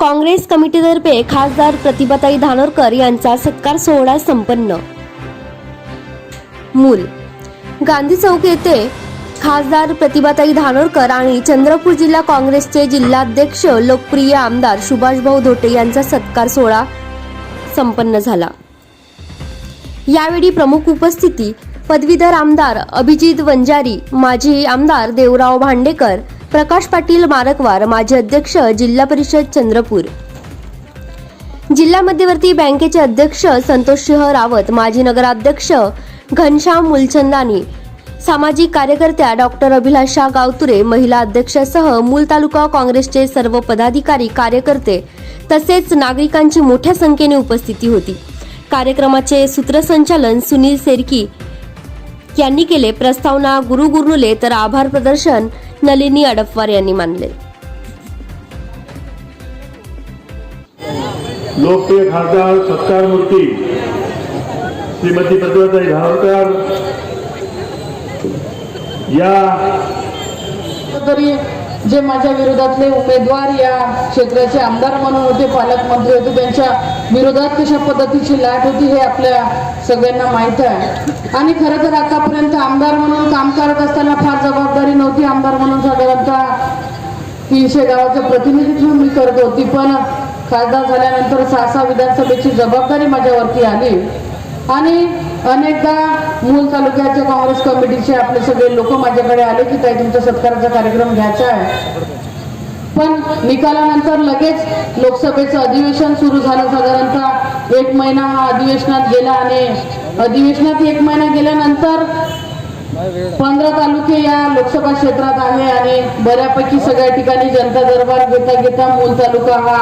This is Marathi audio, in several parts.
काँग्रेस कमिटीतर्फे खासदार प्रतिभाताई धानोरकर यांचा सत्कार सोहळा संपन्न. मूल. गांधी चौक येथे खासदार प्रतिभाताई धानोरकर आणि चंद्रपूर जिल्हा काँग्रेसचे जिल्हाध्यक्ष लोकप्रिय आमदार सुभाषभाऊ धोटे यांचा सत्कार सोहळा संपन्न झाला. यावेळी प्रमुख उपस्थिती पदवीधर आमदार अभिजित वंजारी माजी आमदार देवराव भांडेकर प्रकाश पाटील मारकवार माजी अध्यक्ष जिल्हा परिषद चंद्रपूर. जिल्हा मध्यवर्ती बँकेचे अध्यक्ष संतोषसिंह रावत माजी नगराध्यक्ष घनश्याम मुलचंदानी सामाजिक कार्यकर्त्या डॉक्टर अभिलाषा गावतुरे महिला अध्यक्षासह मूल तालुका काँग्रेसचे सर्व पदाधिकारी कार्यकर्ते तसेच नागरिकांची मोठ्या संख्येने उपस्थिती होती. कार्यक्रमाचे सूत्रसंचालन सुनील सेरकी यांनी केले. प्रस्तावना गुरु गुरनुले तर आभार प्रदर्शन नलिनी अडपवार यांनी मानले. लोकप्रिय खासदार सत्कार मूर्ती श्रीमती प्रतिभाताई धानोरकर या तरी जे माझ्या विरोधातले उमेदवार या क्षेत्राचे आमदार म्हणून होते पालकमंत्री होते त्यांच्या विरोधात कशा पद्धतीची लाट होती हे आपल्या सगळ्यांना माहीत आहे. आणि खरं तर आतापर्यंत आमदार म्हणून काम करत असताना फार जबाबदारी नव्हती आमदार म्हणून साधारणतः तीनशे गावाचं प्रतिनिधित्व मी करत होती पण खासदार झाल्यानंतर सहा सहा विधानसभेची जबाबदारी माझ्यावरती आली. आणि अनेकदा मूल तालुक्याच्या काँग्रेस कमिटीचे आपले सगळे लोक माझ्याकडे आले की काही तुमचा सत्काराचा कार्यक्रम घ्यायचा आहे. पण निकालानंतर लगेच लोकसभेचं अधिवेशन सुरू झालं. साधारणतः एक महिना हा अधिवेशनात गेला आणि अधिवेशनात एक महिना गेल्यानंतर पंधरा तालुके या लोकसभा क्षेत्रात आहे आणि बऱ्यापैकी सगळ्या ठिकाणी जनता दरबार घेता घेता मूल तालुका हा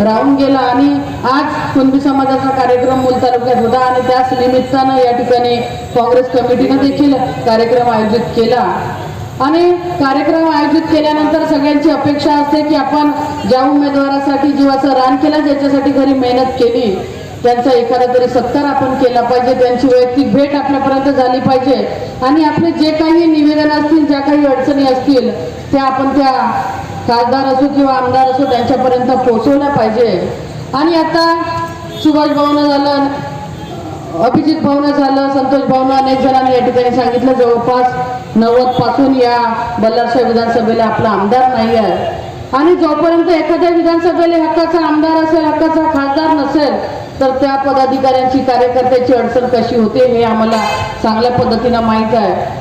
राहून गेला आणि आज कुणबी समाजाचा कार्यक्रम मूल तालुक्यात होता आणि त्याच निमित्तानं या ठिकाणी काँग्रेस कमिटीनं देखील कार्यक्रम आयोजित केला. आणि कार्यक्रम आयोजित केल्यानंतर सगळ्यांची अपेक्षा असते की आपण ज्या उमेदवारासाठी जीवाचं रान केलं ज्याच्यासाठी घरी मेहनत केली त्यांचा एखादा तरी सत्कार आपण केला पाहिजे त्यांची वैयक्तिक भेट आपल्यापर्यंत झाली पाहिजे. आणि आपले जे काही निवेदन असतील ज्या काही अडचणी असतील त्या आपण त्या खासदार असो किंवा आमदार असो त्यांच्यापर्यंत पोहोचवल्या पाहिजे. आणि आता सुभाष भवन झालं अभिजित भवन झालं संतोष भवन अनेक जणांनी या ठिकाणी सांगितलं जवळपास नव्वदपासून या बल्लारशाह विधानसभेला आपला आमदार नाही आहे. आणि जोपर्यंत एखाद्या विधानसभेला हक्काचा आमदार असेल हक्काचा खासदार नसेल तर त्या पदाधिकाऱ्यांची कार्यकर्त्याची अडचण कशी होते हे आम्हाला चांगल्या पद्धतीनं माहीत आहे.